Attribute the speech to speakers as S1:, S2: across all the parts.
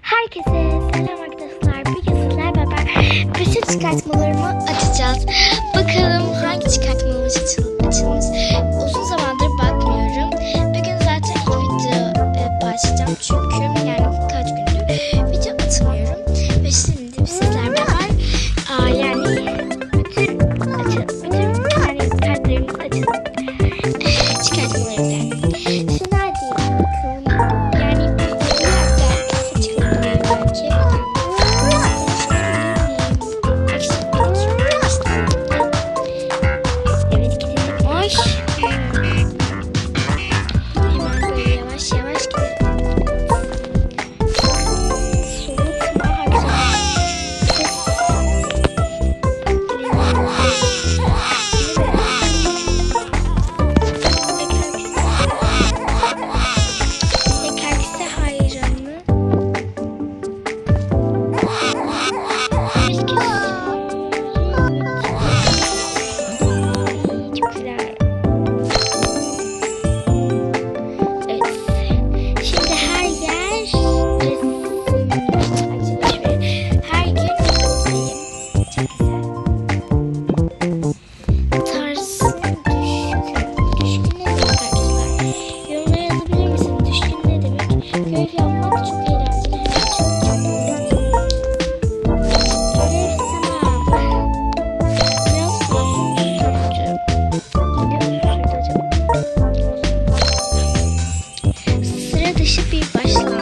S1: Herkese selam arkadaşlar. Bugün sizlerle beraber bütün çıkartmalarımı açacağız. Bakalım hangi çıkartmamız açılmış. Uzun zamandır bakmıyorum. Bugün zaten ilk video e, başlayacağım çünkü ты себе пошла.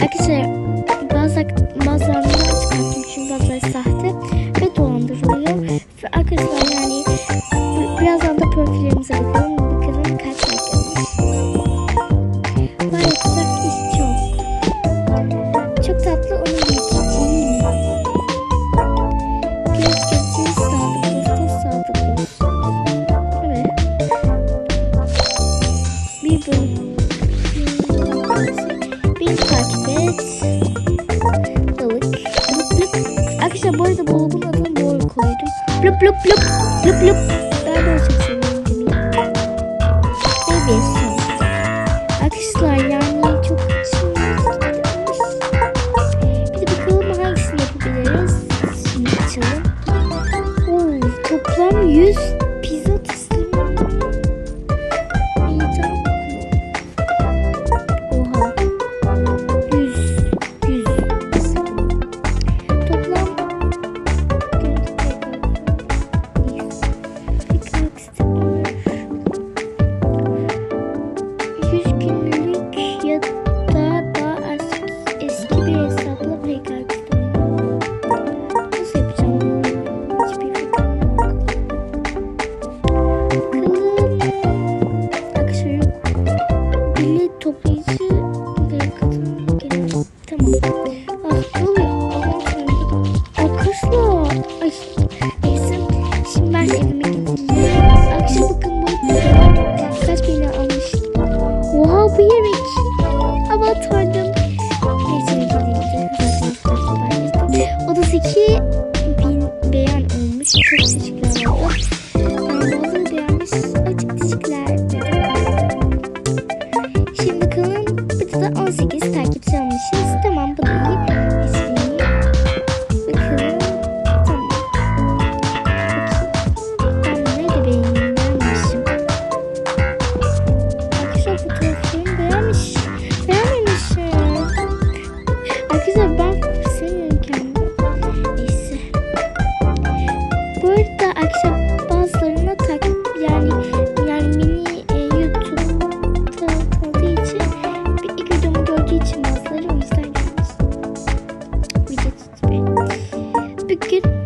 S1: Exit. плюп, плюп, плюп. mı? Arkadaşlar. Ah, Ay. Neyse. Şimdi ben evime gideceğim. Akşam bakın bu kaç beni almış. Oha bu yemek. Avatardım. Neyse ne gideyim. Odası 2 bin beğen olmuş. Çok teşekkürler oldu. Bazıları beğenmiş. Açık teşekkürler. Şimdi bakalım. Bir de 18 için bazıları